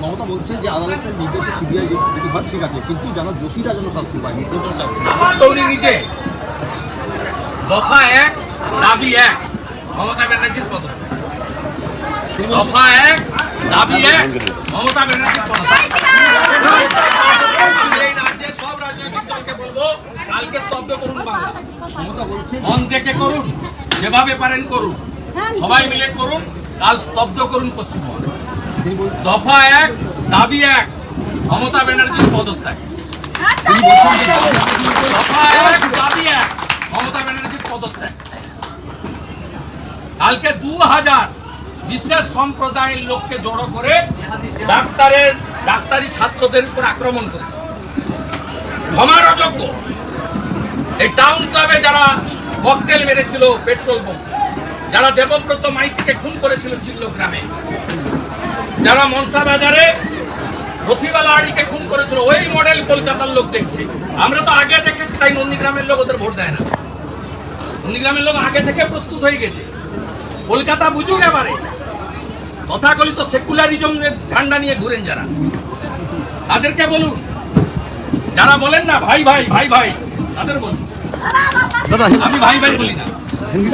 মমতা বলছে যে আদালতের নির্দেশে সিবিআই যদি হয় ঠিক আছে। কিন্তু যারা দোষীরা যেন শাস্তি পায় আমার দফা এক দাবি এক। মমতা ব্যানার্জির পদ বলছেন- দফা এক দাবি এক মমতা ব্যানার্জির পদ সব রাজনৈতিক দলকে বলব কালকে স্তব্ধ করুন বাংলা। মমতা বলছে মন থেকে করুন যেভাবে পারেন করুন। সবাই মিলে করুন কাল স্তব্ধ করুন পশ্চিমবঙ্গ। বলছেন দফা এক, দাবি এক। মমতা ব্যানার্জির পদত্যাগ। কালকে দু হাজার সম্প্রদায়ের লোককে জড়ো করে ডাক্তারের, ডাক্তারি ছাত্রদের উপর আক্রমণ করেছে। ক্ষমার অযোগ্য। এই টাউন ক্লাবে যারা ককটেল মেরেছিল পেট্রোল বোম যারা দেবব্রত মাইতিকে খুন করেছিল চিল্ল গ্রামে যারা মনসা বাজারে রথিবালা আড়িকে খুন করেছিল ওই মডেল কলকাতার লোক দেখছে। আমরা তো আগে দেখেছি তাই নন্দীগ্রামের লোক ওদের ভোট দেয় না। নন্দীগ্রামের লোক আগে থেকে প্রস্তুত হয়ে গেছে। কলকাতা বুঝুক এবারে তথাকথিত সেকুলারিজম ঝান্ডা নিয়ে ঘুরেন যারা। তাদেরকে বলুন যারা বলেন না ভাই ভাই ভাই ভাই তাদের বলুন। আমি ভাই ভাই বলি না। হিন্দি